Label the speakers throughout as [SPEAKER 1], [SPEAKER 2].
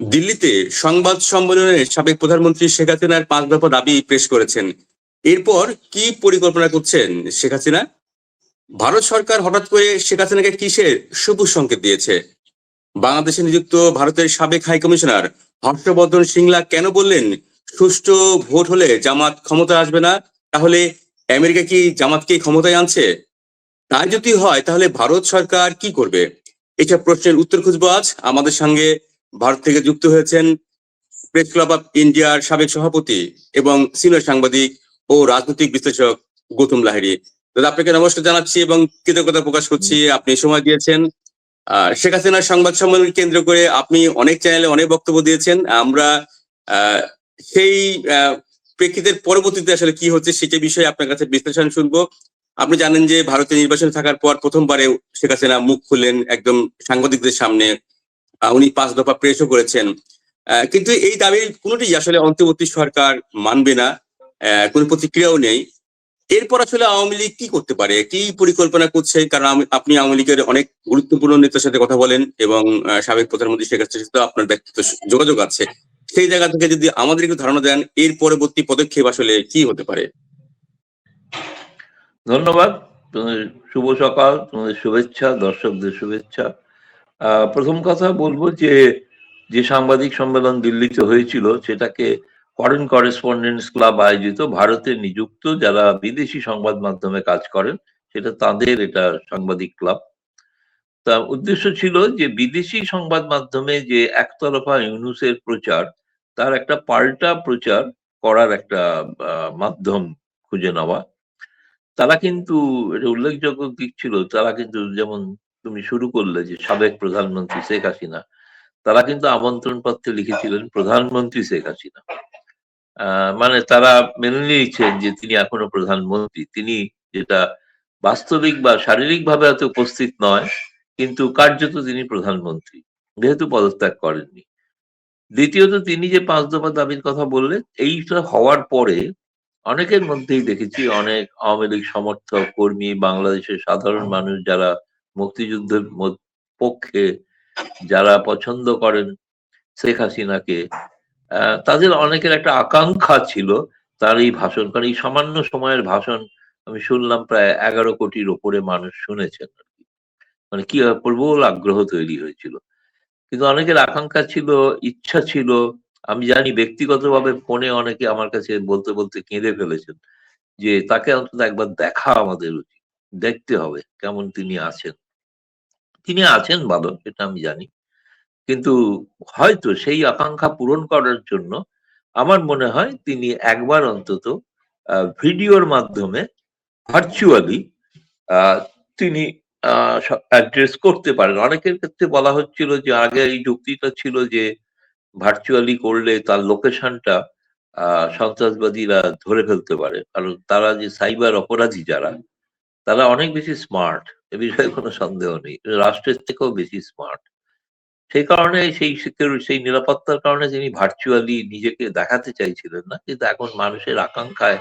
[SPEAKER 1] দিল্লিতে সংবাদ সম্মেলনে সাবেক প্রধানমন্ত্রী শেখ হাসিনার পাঁচ দফা দাবি পেশ করেছেন। এরপর কি পরিকল্পনা করছেন শেখ হাসিনা? ভারত সরকার হঠাৎ করে শেখ হাসিনাকে কিসের সবুজ সংকেত দিয়েছে? বাংলাদেশে নিযুক্ত ভারতের সাবেক হাই কমিশনার হর্ষবর্ধন সিংলা কেন বললেন, সুষ্ঠু ভোট হলে জামাত ক্ষমতা আসবে না, তাহলে আমেরিকা কি জামাতকে ক্ষমতায় আনছে? তাই যদি হয়, তাহলে ভারত সরকার কি করবে? এটা প্রশ্নের উত্তর খুঁজবো আজ আমাদের সঙ্গে ভারত থেকে যুক্ত হয়েছেন প্রেস ক্লাব অফ ইন্ডিয়ার সাবেক সভাপতি এবং সিনিয়র সাংবাদিক ও রাজনৈতিক বিশ্লেষক গৌতম লাহিড়ী। দাদা, আপনাকে নমস্কার জানাচ্ছি এবং কৃতজ্ঞতা প্রকাশ করছি। আপনি সময় দিয়েছেন। শেখ হাসিনার সংবাদ সম্মেলন কেন্দ্র করে আপনি অনেক চ্যানেলে অনেক বক্তব্য দিয়েছেন। আমরা সেই প্রেক্ষিতের পরবর্তীতে আসলে কি হচ্ছে সেটা বিষয়ে আপনার কাছে বিশ্লেষণ শুনব। আপনি জানেন যে ভারতে নির্বাচন থাকার পর প্রথমবারে শেখ হাসিনা মুখ খুললেন একদম সাংবাদিকদের সামনে। উনি পাঁচ দফা প্রেসও করেছেন। কিন্তু এই দাবির কোনোটি আসলে অন্তর্বর্তী সরকার মানবে না কোনো প্রতিক্রিয়াও নেই। এরপর আসলে আওয়ামী লীগ কি করতে পারে, কি পরিকল্পনা করছে? কারণ আপনি আওয়ামী লীগের অনেক গুরুত্বপূর্ণ নেতার সাথে কথা বলেন এবং সাবেক প্রধানমন্ত্রী শেখ হাসিনার সাথে আপনার ব্যক্তিত্ব যোগাযোগ আছে। সেই জায়গা থেকে যদি আমাদের একটু ধারণা দেন, এর পরবর্তী পদক্ষেপ আসলে কি হতে পারে?
[SPEAKER 2] ধন্যবাদ। শুভ সকাল, তোমাদের শুভেচ্ছা, দর্শকদের শুভেচ্ছা। প্রথম কথা বলব যে যে সাংবাদিক সম্মেলন দিল্লিতে হয়েছিল, সেটাকে ফরেন করেসপন্ডেন্টস ক্লাব আয়োজিত, ভারতে নিযুক্ত যারা বিদেশি সংবাদ মাধ্যমে কাজ করেন, সেটা তাদের এটা সাংবাদিক ক্লাব। তা উদ্দেশ্য ছিল যে, বিদেশি সংবাদ মাধ্যমে যে একতরফা ইউনুসের প্রচার, তার একটা পাল্টা প্রচার করার একটা মাধ্যম খুঁজে নেওয়া। তারা কিন্তু, এটা উল্লেখযোগ্য দিক ছিল, তারা কিন্তু যেমন তুমি শুরু করলে যে সাবেক প্রধানমন্ত্রী শেখ হাসিনা, তারা কিন্তু আমন্ত্রণ পত্রে লিখেছিলেন প্রধানমন্ত্রী শেখ হাসিনা। মানে তারা মেনে নিয়েছেন যে তিনি এখনও প্রধানমন্ত্রী। তিনি যেটা বাস্তবিক বা শারীরিক ভাবে হয়তো উপস্থিত নয়, কিন্তু কার্যত তিনি প্রধানমন্ত্রী, যেহেতু পদত্যাগ করেননি। দ্বিতীয়ত, তিনি যে পাঁচ দফা দাবির কথা বললেন, এইটা হওয়ার পরে অনেকের মধ্যেই দেখেছি অনেক আওয়ামী লীগ সমর্থক, কর্মী, বাংলাদেশের সাধারণ মানুষ যারা মুক্তিযুদ্ধের পক্ষে যারা পছন্দ করেন শেখ হাসিনাকে তাদের অনেকের একটা আকাঙ্ক্ষা ছিল তার এই ভাষণ। কারণ এই সামান্য সময়ের ভাষণ আমি শুনলাম প্রায় এগারো কোটির ওপরে মানুষ শুনেছেন আর কি। মানে কি প্রবল আগ্রহ তৈরি হয়েছিল। কিন্তু অনেকের আকাঙ্ক্ষা ছিল, ইচ্ছা ছিল। আমি জানি ব্যক্তিগতভাবে ফোনে অনেকে আমার কাছে বলতে বলতে কেঁদে ফেলেছেন যে তাকে অন্তত একবার দেখা আমাদের উচিত, দেখতে হবে কেমন তিনি আছেন। তিনি আছেন ভালো সেটা আমি জানি। কিন্তু হয়তো সেই আকাঙ্ক্ষা পূরণ করার জন্য আমার মনে হয় তিনি একবার অন্তত ভিডিওর মাধ্যমে ভার্চুয়ালি তিনি অ্যাড্রেস করতে পারেন। অনেকের ক্ষেত্রে বলা হচ্ছিল যে আগে এই যুক্তিটা ছিল যে ভার্চুয়ালি করলে তার লোকেশনটা সন্ত্রাসবাদীরা ধরে ফেলতে পারে। কারণ তারা যে সাইবার অপরাধী যারা তারা অনেক বেশি স্মার্ট এ বিষয়ে কোনো সন্দেহ নেই। রাষ্ট্রের থেকেও বেশি স্মার্ট সেই কারণে সেই security- সেই নিরাপত্তার কারণে তিনি ভার্চুয়ালি নিজেকে দেখাতে চাইছিলেন না, কিন্তু এখন মানুষের আকাঙ্ক্ষায়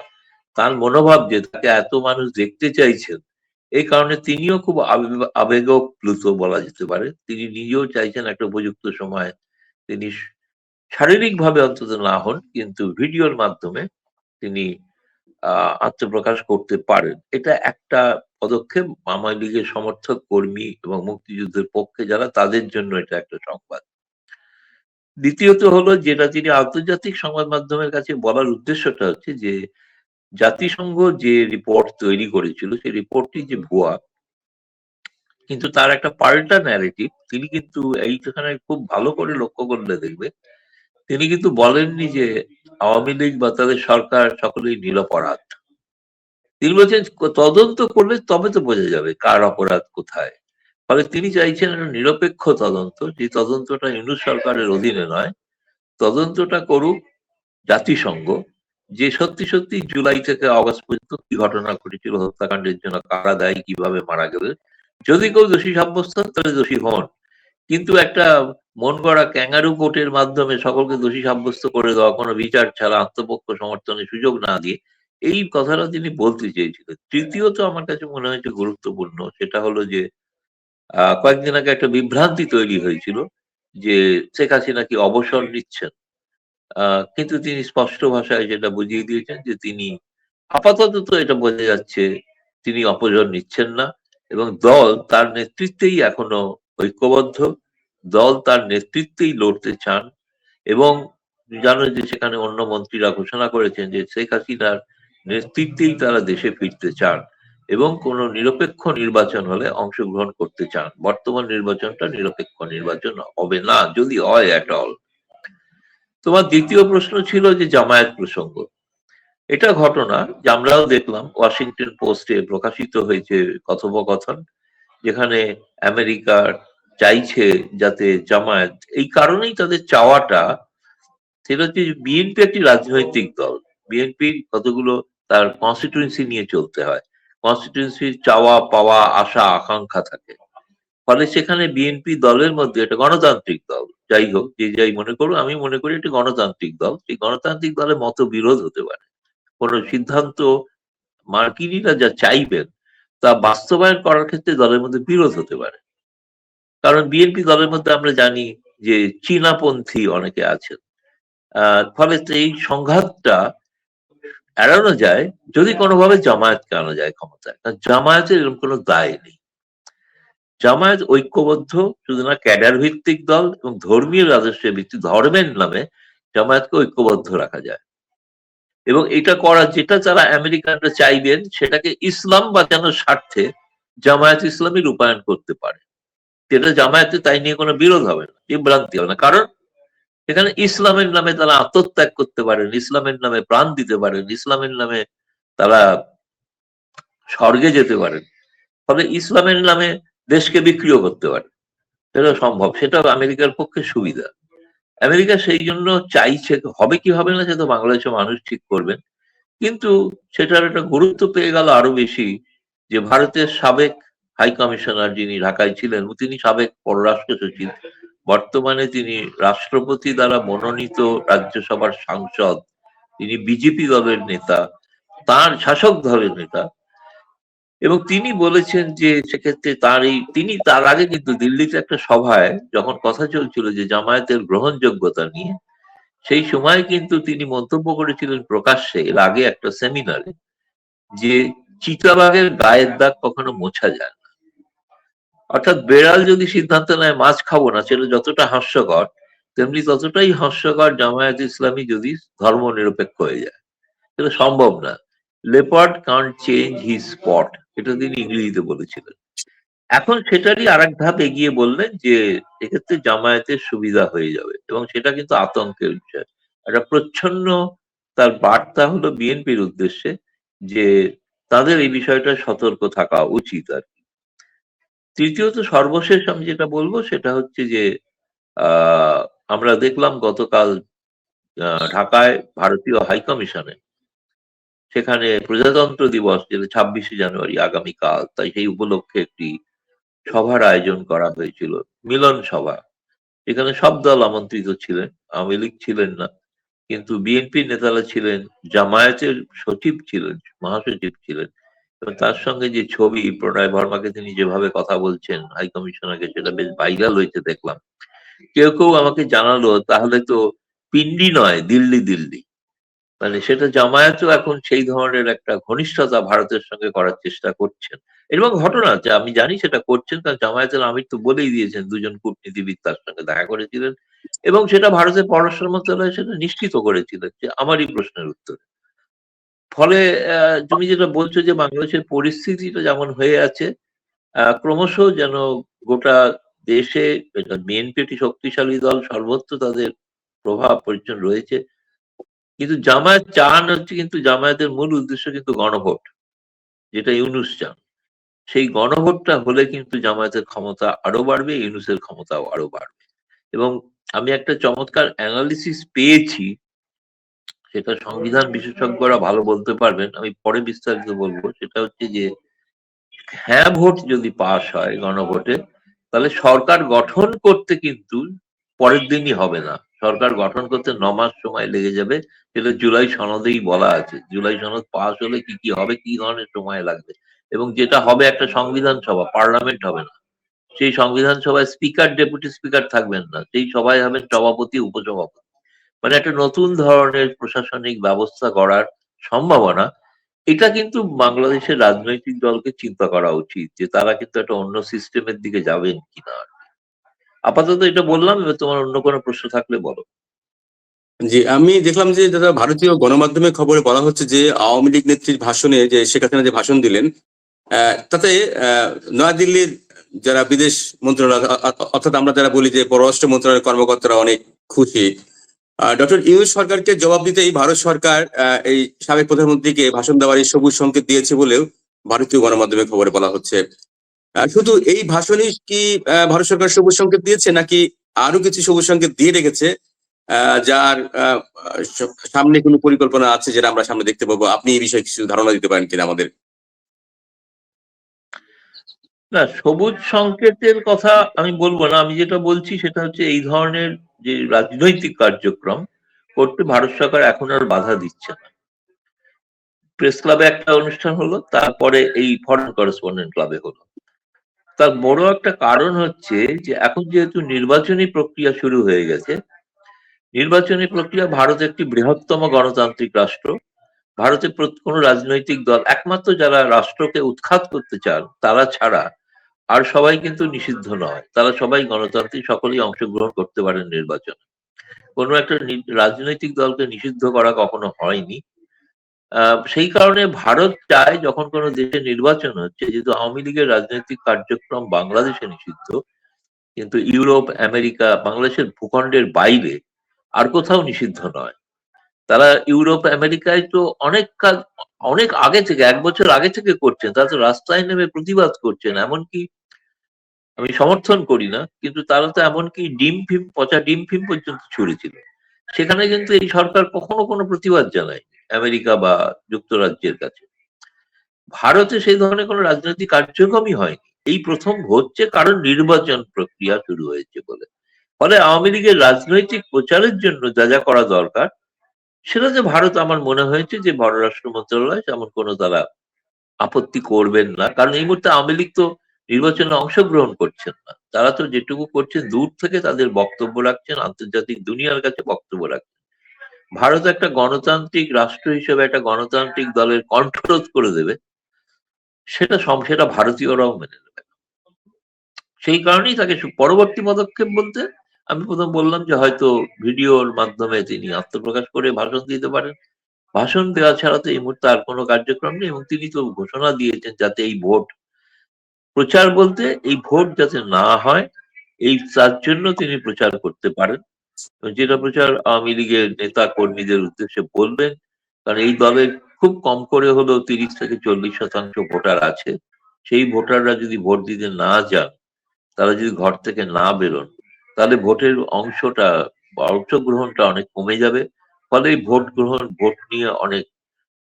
[SPEAKER 2] তার মনোভাব যে তাকে এত মানুষ দেখতে চাইছেন, এই কারণে তিনিও খুব আবে- আবেগপ্লুত বলা যেতে পারে। তিনি নিজেও চাইছেন একটা উপযুক্ত সময় তিনি শারীরিকভাবে অন্তত না হন, কিন্তু ভিডিওর মাধ্যমে তিনি আত্মপ্রকাশ করতে পারেন। এটা একটা পদক্ষেপ। আওয়ামী লীগের সমর্থক, কর্মী এবং মুক্তিযুদ্ধের পক্ষে যারা, তাদের জন্য এটা একটা সংবাদ। দ্বিতীয়ত হলো যেটা তিনি আন্তর্জাতিক সংবাদ মাধ্যমের কাছে বলার উদ্দেশ্যটা হচ্ছে যে, জাতিসংঘ যে রিপোর্ট তৈরি করেছিল, সেই রিপোর্টটি যে ভুয়া, কিন্তু তার একটা পাল্টা ন্যারেটিভ তিনি কিন্তু এইখানে খুব ভালো করে লক্ষ্য করলে দেখবে তিনি কিন্তু বলেননি যে আওয়ামী লীগ বা তাদের সরকার সকলেই নিরপরাধ। তিনি বলছেন, তদন্ত করলে তবে তো বোঝা যাবে কার অপরাধ কোথায়। ফলে তিনি চাইছেন নিরপেক্ষ তদন্ত, যে তদন্তটা ইউনুস সরকারের অধীনে নয়। তদন্তটা করুক জাতিসংঘ, যে সত্যি সত্যি জুলাই থেকে অগস্ট পর্যন্ত কি ঘটনা ঘটেছিল, হত্যাকাণ্ডের জন্য কারা দায়ী, কীভাবে মারা গেলে। যদি কেউ দোষী সাব্যস্ত তাহলে দোষী হন। কিন্তু একটা মন গড়া ক্যাঙ্গারু কোর্টের মাধ্যমে সকলকে দোষী সাব্যস্ত করে দেওয়া, কোনো বিচার ছাড়া আত্মপক্ষ সমর্থনের সুযোগ না দিয়ে এই কথাটা তিনি বলতে চেয়েছিলেন। তৃতীয়ত আমার কাছে মনে হয়েছে গুরুত্বপূর্ণ, সেটা হলো যে কয়েকদিন আগে একটা বিভ্রান্তি তৈরি হয়েছিল যে, শেখ হাসিনা কি অবসর নিচ্ছেন? কিন্তু তিনি স্পষ্ট ভাষায় যেটা বুঝিয়ে দিয়েছেন যে, তিনি আপাতত তো এটা বোঝা যাচ্ছে তিনি অপসর নিচ্ছেন না এবং দল তার নেতৃত্বেই এখনও ঐক্যবদ্ধ। দল তার নেতৃত্বেই লড়তে চান এবং জানো যে সেখানে অন্য মন্ত্রীরা ঘোষণা করেছেন যে শেখ হাসিনার নেতৃত্বেই তারা দেশে ফিরতে চান এবং কোনো নিরপেক্ষ নির্বাচন হলে অংশগ্রহণ করতে চান। বর্তমান নির্বাচনটা নিরপেক্ষ নির্বাচন হবে না, যদি হয় এট অল তোমার দ্বিতীয় প্রশ্ন ছিল যে জামায়াত প্রসঙ্গ। এটা ঘটনা যে আমরাও দেখলাম, ওয়াশিংটন পোস্টে প্রকাশিত হয়েছে কথোপকথন, যেখানে আমেরিকার চাইছে যাতে জামায়াত, এই কারণেই তাদের চাওয়াটা সেটা হচ্ছে বিএনপি একটি রাজনৈতিক দল। বিএনপি কতগুলো তার কনস্টিটিউয়েন্সি নিয়ে চলতে হয়। কনস্টিটিউয়েন্সির চাওয়া, পাওয়া, আশা, আকাঙ্ক্ষা থাকে। ফলে সেখানে বিএনপি দলের মধ্যে একটা গণতান্ত্রিক দল। যাই হোক, যে যাই মনে করো আমি মনে করি একটি গণতান্ত্রিক দল। সেই গণতান্ত্রিক দলের মতবিরোধ হতে পারে। কোন সিদ্ধান্ত মার্কিনীরা যা চাইবেন, তা বাস্তবায়ন করার ক্ষেত্রে দলের মধ্যে বিরোধ হতে পারে। কারণ বিএনপি দলের মধ্যে আমরা জানি যে চীনাপন্থী অনেকে আছেন। ফলে এই সংঘাতটা এড়ানো যায়, যদি কোনোভাবে জামায়াতকে আনা যায় ক্ষমতায়। কারণ জামায়াতের এরকম কোনো দায় নেই। জামায়াত ঐক্যবদ্ধ, শুধু না ক্যাডার ভিত্তিক দল এবং ধর্মীয় রাজস্বের ভিত্তিক ধর্মের নামে জামায়াতকে ঐক্যবদ্ধ রাখা যায়। এবং এটা করা, যেটা যারা আমেরিকানরা চাইবেন, সেটাকে ইসলাম বাঁচানোর স্বার্থে জামায়াত ইসলামী রূপায়ণ করতে পারে। যেটা জামায়াতে তাই নিয়ে কোনো বিরোধ হবে না, বিভ্রান্তি হবে না। কারণ এখানে ইসলামের নামে তারা আত্মত্যাগ করতে পারেন, ইসলামের নামে প্রাণ দিতে পারেন, ইসলামের নামে তারা স্বর্গে যেতে পারেন। ফলে ইসলামের নামে দেশকে বিক্রিও করতে পারে। সেটা সম্ভব, সেটা আমেরিকার পক্ষে সুবিধা। আমেরিকা সেই জন্য চাইছে, হবে কি হবে না সেটা বাংলাদেশের মানুষ ঠিক করবেন। কিন্তু সেটার একটা গুরুত্ব পেয়ে গেল আরও বেশি যে ভারতের সাবেক হাই কমিশনার যিনি ঢাকায় ছিলেন, তিনি সাবেক পররাষ্ট্র সচিব। বর্তমানে তিনি রাষ্ট্রপতি দ্বারা মনোনীত রাজ্যসভার সাংসদ। তিনি বিজেপি দলের নেতা, তার শাসক দলের নেতা। এবং তিনি বলেছেন যে সেক্ষেত্রে তার এই, তিনি তার আগে কিন্তু দিল্লিতে একটা সভায় যখন কথা চলছিল যে জামায়াতের গ্রহণযোগ্যতা নিয়ে, সেই সময় কিন্তু তিনি মন্তব্য করেছিলেন প্রকাশ্যে, এর আগে একটা সেমিনারে, যে চিতাবাঘের গায়ের দাগ কখনো মোছা যায় অর্থাৎ বেড়াল যদি সিদ্ধান্ত নেয়, মাছ খাব না, সেটা যতটা হাস্যকর, তেমনি ততটাই হাস্যকর জামায়াত ইসলামী যদি ধর্ম নিরপেক্ষ হয়ে যায়। সেটা সম্ভব না। Leopard can't change his spot এটা তিনি ইংরেজিতে বলেছিলেন। এখন সেটারই আর এক ধাপ এগিয়ে বললেন যে, এক্ষেত্রে জামায়াতের সুবিধা হয়ে যাবে এবং সেটা কিন্তু আতঙ্কের বিষয়। একটা প্রচ্ছন্ন তার বার্তা হলো বিএনপির উদ্দেশ্যে যে, তাদের এই বিষয়টা সতর্ক থাকা উচিত আর কি। তৃতীয়ত সর্বশেষ আমি যেটা বলব সেটা হচ্ছে যে আমরা দেখলাম গতকাল ঢাকায় ভারতীয় হাই কমিশনে সেখানে প্রজাতন্ত্র দিবস যেটা ছাব্বিশে জানুয়ারি আগামীকাল, তাই সেই উপলক্ষে একটি সভার আয়োজন করা হয়েছিল, মিলন সভা। এখানে সব দল আমন্ত্রিত ছিলেন, আওয়ামী লীগ ছিলেন না, কিন্তু বিএনপি নেতারা ছিলেন, জামায়াতের সচিব ছিলেন, মহাসচিব ছিলেন। তার সঙ্গে যে ছবি, প্রণয় বর্মাকে তিনি যেভাবে কথা বলছেন হাই কমিশনারকে সেটা বেশ ভাইরাল হয়েছে দেখলাম। কেউ কেউ আমাকে জানালো, তাহলে তো পিন্ডি নয়, দিল্লি দিল্লি। মানে সেটা জামায়াতও এখন সেই ধরনের একটা ঘনিষ্ঠতা ভারতের সঙ্গে করার চেষ্টা করছেন। এবং ঘটনা যে আমি জানি সেটা করছেন, কারণ জামায়াতের আমির তো বলেই দিয়েছেন, দুজন কূটনীতিবিদ তার সঙ্গে দেখা করেছিলেন। এবং সেটা ভারতের পররাষ্ট্র মন্ত্রণালয় সেটা নিশ্চিত করেছিলেন যে আমারই প্রশ্নের উত্তর। ফলে তুমি যেটা বলছো যে বাংলাদেশের পরিস্থিতিটা যেমন হয়ে আছে ক্রমশ যেন গোটা দেশে বিএনপি একটি শক্তিশালী দল, সর্বত্র তাদের প্রভাব পরিচ্ছন্ন রয়েছে। কিন্তু জামায়াত চান হচ্ছে কিন্তু জামায়াতের মূল উদ্দেশ্য কিন্তু গণভোট, যেটা ইউনুস চান। সেই গণভোটটা হলে কিন্তু জামায়াতের ক্ষমতা আরও বাড়বে, ইউনুসের ক্ষমতাও আরও বাড়বে। এবং আমি একটা চমৎকার অ্যানালিসিস পেয়েছি সেটা সংবিধান বিশেষজ্ঞরা ভালো বলতে পারবেন। আমি পরে বিস্তারিত বলব। সেটা হচ্ছে যে হ্যাঁ ভোট যদি পাশ হয় গণভোটে, তাহলে সরকার গঠন করতে কিন্তু পরের দিনই হবে না। সরকার গঠন করতে ন মাস সময় লেগে যাবে। সেটা জুলাই সনদেই বলা আছে। জুলাই সনদ পাস হলে কি কি হবে, কি ধরনের সময় লাগবে? এবং যেটা হবে একটা সংবিধান সভা, পার্লামেন্ট হবে না। সেই সংবিধান সভায় স্পিকার, ডেপুটি স্পিকার থাকবেন না। সেই সভায় হবেন সভাপতি, উপসভাপতি। মানে একটা নতুন ধরনের প্রশাসনিক ব্যবস্থা গড়ার সম্ভাবনা, এটা কিন্তু বাংলাদেশের রাজনৈতিক দলকে চিন্তা করা উচিত যে তারা কিন্তু একটা অন্য সিস্টেমের দিকে যাবেন কিনা। আপাতত এটা বললাম, এবার তোমার অন্য কোনো প্রশ্ন থাকলে বলো।
[SPEAKER 1] জি, আমি দেখলাম যে দাদা ভারতীয় গণমাধ্যমে খবরে বলা হচ্ছে যে আওয়ামী লীগ নেত্রীর ভাষণে যে শেখ হাসিনা যে ভাষণ দিলেন তাতে নয়াদিল্লির যারা বিদেশ মন্ত্রণালয়, অর্থাৎ আমরা যারা বলি যে পররাষ্ট্র মন্ত্রণালয়ের কর্মকর্তারা অনেক খুশি ডক্টর ইউনুস সরকারকে জবাব দিতেই ভারত সরকার এই সাবেক প্রধানমন্ত্রীকে ভাষণ দেওয়ার এই সবুজ সংকেত দিয়েছে বলেও ভারতীয় গণমাধ্যমে খবরে বলা হচ্ছে। শুধু এই ভাষণই কি ভারত সরকার সবুজ সংকেত দিয়েছে নাকি আরও কিছু সবুজ সংকেত দিয়ে রেখেছে যার সামনে কোনো পরিকল্পনা আছে যেটা আমরা সামনে দেখতে পাবো? আপনি এই বিষয়ে কিছু ধারণা দিতে পারেন কিনা আমাদের?
[SPEAKER 2] না, সবুজ সংকেতের কথা আমি বলব না। আমি যেটা বলছি সেটা হচ্ছে এই ধরনের যে রাজনৈতিক কার্যক্রম করতে ভারত সরকার এখন আর বাধা দিচ্ছে না। প্রেস ক্লাবে একটা অনুষ্ঠান হলো, তারপরে এই ফরেন করেসপন্ডেন্ট ক্লাবে হলো। তার বড় একটা কারণ হচ্ছে যে এখন যেহেতু নির্বাচনী প্রক্রিয়া শুরু হয়ে গেছে, নির্বাচনী প্রক্রিয়া ভারত একটি বৃহত্তম গণতান্ত্রিক রাষ্ট্র। ভারতে কোনো রাজনৈতিক দল, একমাত্র যারা রাষ্ট্রকে উৎখাত করতে চান, তারা ছাড়া আর সবাই কিন্তু নিষিদ্ধ নয়। তারা সবাই গণতান্ত্রিক, সকলেই অংশগ্রহণ করতে পারেন নির্বাচনে। কোনো একটা রাজনৈতিক দলকে নিষিদ্ধ করা কখনো হয়নি। সেই কারণে ভারত চায় যখন কোনো দেশে নির্বাচন হচ্ছে, যেহেতু আওয়ামী লীগের রাজনৈতিক কার্যক্রম বাংলাদেশে নিষিদ্ধ, কিন্তু ইউরোপ, আমেরিকা, বাংলাদেশের ভূখণ্ডের বাইরে আর কোথাও নিষিদ্ধ নয়। তারা ইউরোপ, আমেরিকায় তো অনেক কাজ অনেক আগে থেকে, এক বছর আগে থেকে করছেন, তারা তো রাস্তায় নেমে প্রতিবাদ করছেন, এমনকি আমি সমর্থন করি না, কিন্তু তারা তো এমনকি ডিম ফিম, পচা ডিম ফিম পর্যন্ত ছুড়েছিল। সেখানে কিন্তু এই সরকার কখনো কোনো প্রতিবাদ জানায় আমেরিকা বা যুক্তরাজ্যের কাছে। ভারতে সেই ধরনের কোনো রাজনৈতিক কার্যক্রমই হয়নি। এই প্রথম হচ্ছে কারণ নির্বাচন প্রক্রিয়া শুরু হয়েছে বলে। ফলে আওয়ামী লীগের রাজনৈতিক প্রচারের জন্য যা যা করা দরকার সেটা যে ভারত আমার মনে হয়েছে যে পররাষ্ট্র মন্ত্রণালয় তেমন কোনো তারা আপত্তি করবেন না। কারণ এই মুহূর্তে আওয়ামী লীগ তো নির্বাচনে অংশগ্রহণ করছেন না। তারা তো যেটুকু করছেন দূর থেকে তাদের বক্তব্য রাখছেন, আন্তর্জাতিক দুনিয়ার কাছে বক্তব্য রাখছেন। ভারত একটা গণতান্ত্রিক রাষ্ট্র হিসেবে একটা গণতান্ত্রিক দলের কণ্ঠরোধ করে দেবে, সেটা সেটা ভারতীয়রাও মেনে নেবে। সেই কারণেই তাকে পরবর্তী পদক্ষেপ বলতে আমি প্রথম বললাম যে হয়তো ভিডিওর মাধ্যমে তিনি আত্মপ্রকাশ করে ভাষণ দিতে পারেন। ভাষণ দেওয়া ছাড়া তো এই মুহূর্তে আর কোনো কার্যক্রম নেই এবং তিনি তো ঘোষণা দিয়েছেন যাতে এই ভোট প্রচার বলতে এই ভোট যাতে না হয়, এই তার জন্য তিনি প্রচার করতে পারেন। যেটা প্রচার আওয়ামী লীগের নেতা কর্মীদের উদ্দেশ্যে বলবেন, কারণ এই দলের খুব কম করে হলেও তিরিশ থেকে চল্লিশ শতাংশ ভোটার আছে। সেই ভোটাররা যদি ভোট দিতে না যান, তারা যদি ঘর থেকে না বেরোন তাহলে ভোটের অংশটা অংশগ্রহণটা অনেক কমে যাবে। ফলে ভোট গ্রহণ, ভোট নিয়ে অনেক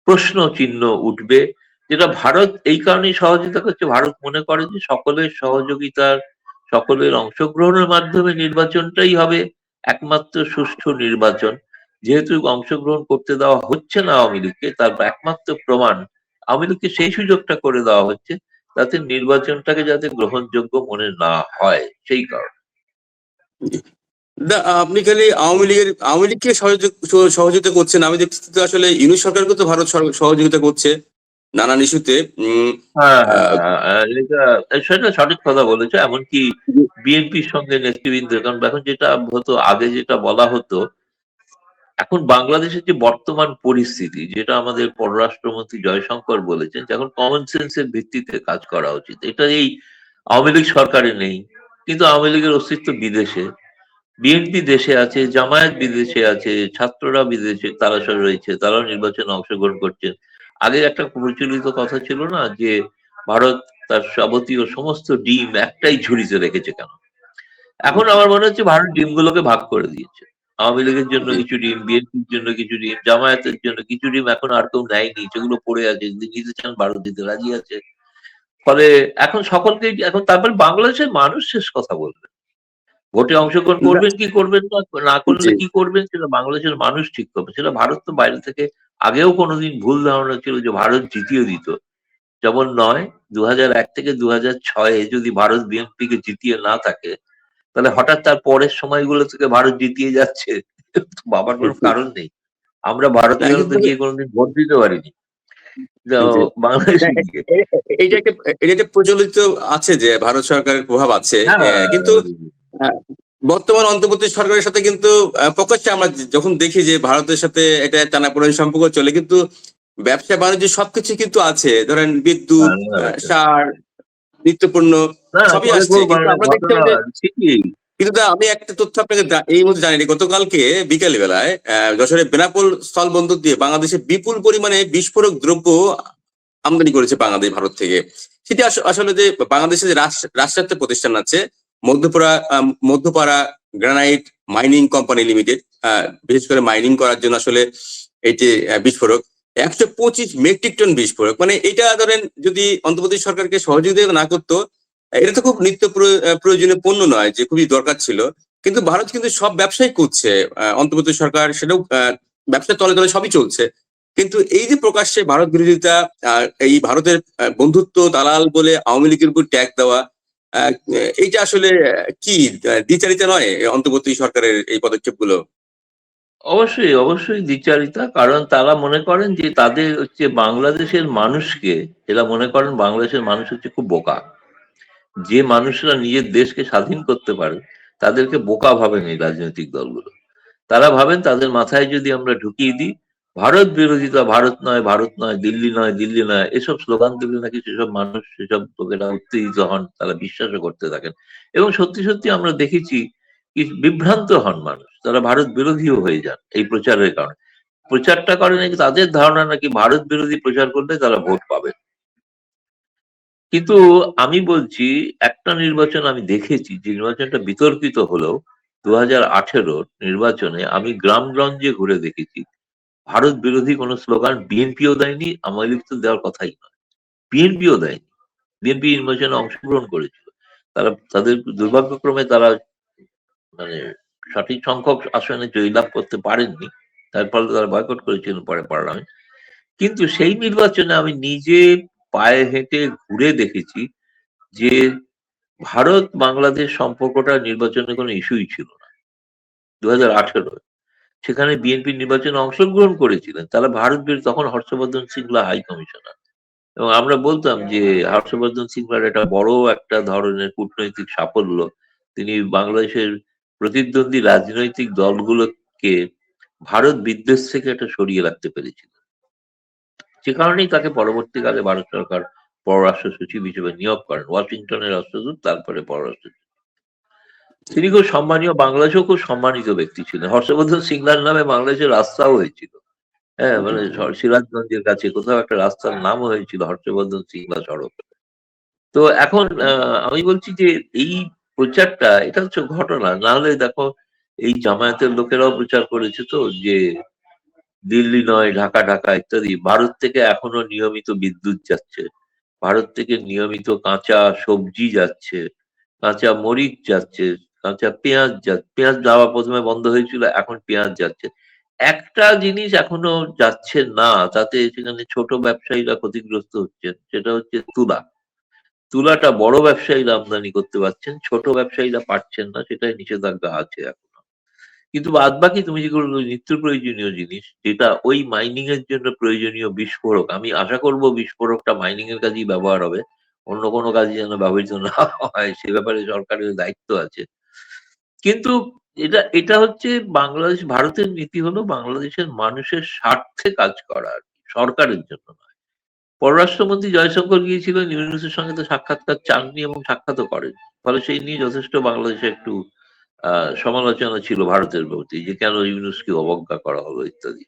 [SPEAKER 2] প্রশ্ন চিহ্ন উঠবে। যেটা ভারত, এই কারণেই সহযোগিতা করছে। ভারত মনে করে যে সকলের সহযোগিতার, সকলের অংশগ্রহণের মাধ্যমে নির্বাচনটাই হবে একমাত্র সুষ্ঠু নির্বাচন। যেহেতু অংশগ্রহণ করতে দেওয়া হচ্ছে না আওয়ামী লীগকে, তার একমাত্র প্রমাণ আওয়ামী লীগকে সেই সুযোগটা করে দেওয়া হচ্ছে তাতে নির্বাচনটাকে যাতে গ্রহণযোগ্য মনে না হয়, সেই কারণে।
[SPEAKER 1] আপনি খালি আওয়ামী লীগের আওয়ামী লীগকে সহযোগ- সহযোগিতা করছেন। আমি দেখছি তো আসলে ইউনুস সরকারকে তো ভারত সহযোগিতা করছে নানান ইস্যুতে।
[SPEAKER 2] হ্যাঁ হ্যাঁ, হ্যাঁ, সেটা সঠিক কথা বলেছ এমনকি বিএনপির সঙ্গে নেতৃবৃন্দ কারণ এখন যেটা হতো আগে যেটা বলা হতো এখন বাংলাদেশের যে বর্তমান পরিস্থিতি যেটা আমাদের পররাষ্ট্রমন্ত্রী জয়শঙ্কর বলেছেন যে এখন কমন সেন্সের ভিত্তিতে কাজ করা উচিত। এটা এই আওয়ামী লীগ সরকারে নেই। কিন্তু আওয়ামী লীগের অস্তিত্ব বিদেশে। বিএনপি দেশে আছে জামায়াত বিদেশে আছে ছাত্ররা বিদেশে তারা সব রয়েছে তারাও নির্বাচনে অংশগ্রহণ করছেন আগে একটা প্রচলিত কথা ছিল না যে ভারত তার যাবতীয় সমস্ত ডিম একটাই ঝুড়িতে রেখেছে কেন? এখন আমার মনে হচ্ছে ভারত ডিমগুলোকে ভাগ করে দিয়েছে। আওয়ামী লীগের জন্য কিছু ডিম বিএনপির জন্য কিছু ডিম জামায়াতের জন্য কিছু ডিম এখন আর কেউ নেয়নি। সেগুলো পড়ে আছে যদি নিতে চান ভারত দিতে রাজি আছে। ফলে এখন সকলকে এখন তারপরে বাংলাদেশের মানুষ শেষ কথা বলবে। ভোটে অংশগ্রহণ করবেন কি করবেন না করলে কি করবেন সেটা বাংলাদেশের মানুষ ঠিক করবে। সেটা ভারত তো বাইরে থেকে আগেও কোনোদিন ভুল ধারণা ছিল যে ভারত জিতিয়ে দিত। যেমন নয় দু এক থেকে দু ছয়ে যদি ভারত বিএনপি কে জিতিয়ে না থাকে তাহলে হঠাৎ তার পরের সময়গুলো থেকে ভারত জিতিয়ে যাচ্ছে বাবার কোনো কারণ নেই। আমরা ভারতীয়
[SPEAKER 1] না,
[SPEAKER 2] গিয়ে কোনোদিন ভোট দিতে পারিনি।
[SPEAKER 1] হ্যাঁ, একটা এটা একটা প্রচলিত আছে যে ভারত সরকারের প্রভাব আছে
[SPEAKER 2] হ্যাঁ,
[SPEAKER 1] কিন্তু বর্তমান অন্তর্বর্তী সরকারের সাথে কিন্তু প্রকাশ্যে আমরা যখন দেখি যে ভারতের সাথে এটা টানাপোড়েন সম্পর্ক চলে কিন্তু ব্যবসা বাণিজ্য সবকিছু কিন্তু আছে ধরেন বিদ্যুৎ
[SPEAKER 2] হ্যাঁ,
[SPEAKER 1] সার
[SPEAKER 2] নিত্যপূর্ণ
[SPEAKER 1] সবই আসছে, কিন্তু আমরা দেখতে। কিন্তু দা, আমি একটা তথ্য আপনাকে এই মুহূর্তে জানি গতকালকে বিকেল বেলায় যশোরের বেনাপোল স্থল বন্দর দিয়ে বাংলাদেশে বিপুল পরিমাণে বিস্ফোরক দ্রব্য আমদানি করেছে বাংলাদেশ ভারত থেকে। সেটি আসলে যে বাংলাদেশে যে রাষ্ট্রায়ত্ত প্রতিষ্ঠান আছে Madhyapara Madhyapara granite mining company limited বিশেষ করে মাইনিং করার জন্য আসলে এই যে বিস্ফোরক। একশো পঁচিশ মেট্রিক টন বিস্ফোরক। মানে এটা ধরেন যদি অন্তর্বর্তী সরকারকে সহযোগিতা না করতো এটা তো খুব নিত্য প্রয়- প্রয়োজনীয় পণ্য নয়, যে খুবই দরকার ছিল। কিন্তু ভারত কিন্তু সব ব্যবসাই করছে অন্তর্বর্তী সরকার, সেটাও ব্যবসা তলে তলে সবই চলছে। কিন্তু এই যে প্রকাশ্যে ভারত বিরোধিতা এই ভারতের বন্ধুত্ব দালাল বলে আওয়ামী লীগের উপর ট্যাগ দেওয়া এইটা আসলে কি দ্বিচারিতা নয় অন্তর্বর্তী সরকারের এই পদক্ষেপগুলো?
[SPEAKER 2] অবশ্যই অবশ্যই দ্বিচারিতা, কারণ তারা মনে করেন যে তাদের হচ্ছে বাংলাদেশের মানুষকে, এরা মনে করেন বাংলাদেশের মানুষ হচ্ছে খুব বোকা। যে মানুষরা নিজের দেশকে স্বাধীন করতে পারে, তাদেরকে বোকা ভাবেন এই রাজনৈতিক দলগুলো। তারা ভাবেন তাদের মাথায় যদি আমরা ঢুকিয়ে দিই, ভারত বিরোধিতা ভারত নয় ভারত নয়, দিল্লি নয় দিল্লি নয়, এসব স্লোগান দিলে নাকি সেসব মানুষ, সেসব লোকেরা উত্তেজিত হন, তারা বিশ্বাসও করতে থাকেন। এবং সত্যি সত্যি আমরা দেখেছি বিভ্রান্ত হন মানুষ, তারা ভারত বিরোধীও হয়ে যান এই প্রচারের কারণে। প্রচারটা করে নাকি তাদের ধারণা নাকি ভারত বিরোধী প্রচার করলে তারা ভোট পাবে। কিন্তু আমি বলছি, একটা নির্বাচন আমি দেখেছি, যে নির্বাচনটা বিতর্কিত হলেও দু হাজার নির্বাচনে আমি গ্রামগঞ্জে ঘুরে দেখেছি। ভারত বিরোধী কোনো স্লোগান বিএনপিও দেয়নি, আওয়ামী লীগ তো দেওয়ার কথাই নয়। বিএনপিও দেয়নি। বিএনপি নির্বাচনে অংশগ্রহণ করেছিল। তারা, তাদের দুর্ভাগ্যক্রমে তারা মানে সঠিক সংখ্যক আসনে জয়লাভ করতে পারেননি। তার ফলে তারা বয়কট করেছিলেন পরে পার্লামেন্ট। কিন্তু সেই নির্বাচনে আমি নিজে পায়ে হেঁটে ঘুরে দেখেছি যে ভারত বাংলাদেশ সম্পর্কটা নির্বাচনে কোনো ইস্যুই ছিল না। দু হাজার আঠেরো সেখানে বিএনপি নির্বাচনে অংশগ্রহণ করেছিলেন। তারা ভারত তখন হর্ষবর্ধন সিংলা হাই কমিশনার। এবং আমরা বলতাম যে হর্ষবর্ধন সিংলার একটা বড় একটা ধরনের কূটনৈতিক সাফল্য। তিনি বাংলাদেশের প্রতিদ্বন্দ্বী রাজনৈতিক দলগুলোকে ভারত বিদ্বেষ থেকে একটা সরিয়ে রাখতে পেরেছিলেন। সে কারণেই তাকে পরবর্তীকালে ভারত সরকার পররাষ্ট্র সচিব হিসেবে নিয়োগ করেন, ওয়াশিংটনের রাষ্ট্রদূত, তারপরে পররাষ্ট্র তিনি খুব সম্মানীয়, বাংলাদেশেও খুব সম্মানিত ব্যক্তি ছিলেন। হর্ষবর্ধন সিংলার নামে বাংলাদেশের রাস্তাও হয়েছিল। হ্যাঁ মানে সিরাজগঞ্জের কাছে কোথাও একটা রাস্তার নামও হয়েছিল, হর্ষবর্ধন সিংলা সড়ক। তো এখন আমি বলছি যে এই প্রচারটা, এটা হচ্ছে ঘটনা। না হলে দেখো, এই জামায়াতের লোকেরাও প্রচার করেছে তো, যে দিল্লি নয়, ঢাকা ঢাকা ইত্যাদি। ভারত থেকে এখনও নিয়মিত বিদ্যুৎ যাচ্ছে। ভারত থেকে নিয়মিত কাঁচা সবজি যাচ্ছে, কাঁচা মরিচ যাচ্ছে, কাঁচা পেঁয়াজ যাচ্ছে পেঁয়াজ যাওয়া প্রথমে বন্ধ হয়েছিল, এখন পেঁয়াজ যাচ্ছে। একটা জিনিস এখনও যাচ্ছে না, তাতে সেখানে ছোট ব্যবসায়ীরা ক্ষতিগ্রস্ত হচ্ছেন, সেটা হচ্ছে তুলা। তুলাটা বড় ব্যবসায়ীরা আমদানি করতে পারছেন, ছোট ব্যবসায়ীরা পারছেন না, সেটাই নিষেধাজ্ঞা আছে এখনও। কিন্তু বাদ বাকি তুমি যেগুলো নিত্য প্রয়োজনীয় জিনিস, যেটা ওই মাইনিং এর জন্য প্রয়োজনীয় বিস্ফোরক, আমি আশা করব বিস্ফোরকটা মাইনিং এর কাজেই ব্যবহার হবে। অন্য কোনো কাজে যেন ব্যবহৃত না হয়, সে ব্যাপারে সরকারের দায়িত্ব আছে। কিন্তু এটা এটা হচ্ছে বাংলাদেশ, ভারতের নীতি হলো বাংলাদেশের মানুষের স্বার্থে কাজ করা আর সরকারের জন্য নয়। পররাষ্ট্রমন্ত্রী জয়শঙ্কর গিয়েছিলেন ইউনুসের সঙ্গে তো সাক্ষাৎকার চাননি এবং সাক্ষাৎও করেন ফলে সেই নিয়ে যথেষ্ট বাংলাদেশে একটু সমালোচনা ছিল ভারতের প্রতি যে কেন ইউনুসকে অবজ্ঞা করা হলো ইত্যাদি।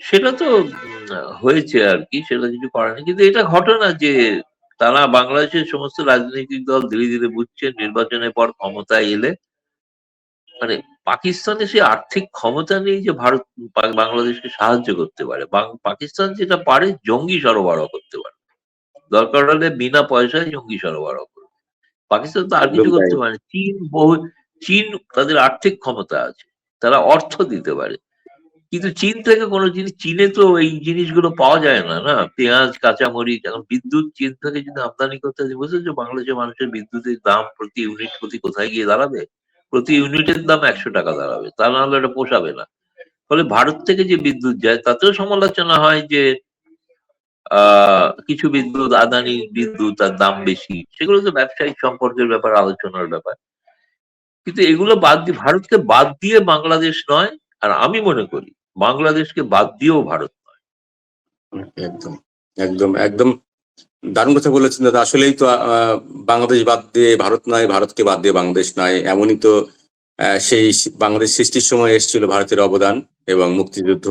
[SPEAKER 2] সেটা তো হয়েছে আর কি, সেটা কিছু করেনি কিন্তু এটা ঘটনা যে তারা বাংলাদেশের সমস্ত রাজনৈতিক দল ধীরে ধীরে বুঝছে নির্বাচনের পর ক্ষমতায় এলে মানে পাকিস্তানে সে আর্থিক ক্ষমতা নেই যে ভারত বাংলাদেশকে সাহায্য করতে পারে পাকিস্তান যেটা পারে জঙ্গি সরবরাহ করতে পারে। দরকার হলে বিনা পয়সায় জঙ্গি সরবরাহ পাকিস্তান তো আর কিছু করতে পারে। চীন বহু চীন তাদের আর্থিক ক্ষমতা আছে। তারা অর্থ দিতে পারে। কিন্তু চীন থেকে কোনো জিনিস চীনে তো এই জিনিসগুলো পাওয়া যায় না না? পেঁয়াজ কাঁচামরিচ এখন বিদ্যুৎ চীন থেকে যদি আমদানি করতে হয় বুঝেছ? বাংলাদেশের মানুষের বিদ্যুতের দাম প্রতি ইউনিট প্রতি কোথায় গিয়ে দাঁড়াবে? প্রতি ইউনিটের দাম একশো টাকা দাঁড়াবে। তা না হলে এটা পোষাবে না। ফলে ভারত থেকে যে বিদ্যুৎ যায় তাতেও সমালোচনা হয় যে কিছু বিদ্যুৎ, আদানি বিদ্যুৎ তার দাম বেশি, সেগুলো তো ব্যবসায়িক সম্পর্কের ব্যাপার, আলোচনার ব্যাপার। কিন্তু এগুলো বাদ দিয়ে, ভারতকে বাদ দিয়ে বাংলাদেশ নয়, আর আমি মনে করি বাংলাদেশকে বাদ দিয়েও ভারত নয়।
[SPEAKER 1] একদম একদম একদম দারুণ কথা বলেছেন দাদা। আসলেই তো বাংলাদেশ বাদ দিয়ে ভারত নয়, ভারতকে বাদ দিয়ে বাংলাদেশ নয়। এমনই তো সেই বাংলাদেশ সৃষ্টির সময় এসেছিল ভারতের অবদান এবং মুক্তিযুদ্ধ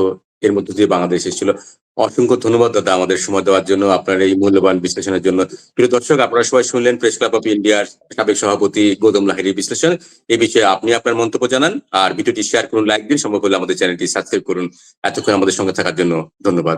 [SPEAKER 1] এর মধ্য দিয়ে বাংলাদেশ এসেছিল। অসংখ্য ধন্যবাদ দাদা আমাদের সময় দেওয়ার জন্য, আপনার এই মূল্যবান বিশ্লেষণের জন্য। প্রিয় দর্শক, আপনারা সবাই শুনলেন প্রেস ক্লাব অফ ইন্ডিয়ার সাবেক সভাপতি গৌতম লাহিরির বিশ্লেষণ। এই বিষয়ে আপনি আপনার মন্তব্য জানান, আর ভিডিওটি শেয়ার করুন লাইক দিন, সম্ভব হলে আমাদের চ্যানেলটি সাবস্ক্রাইব করুন। এতক্ষণ আমাদের সঙ্গে থাকার জন্য ধন্যবাদ।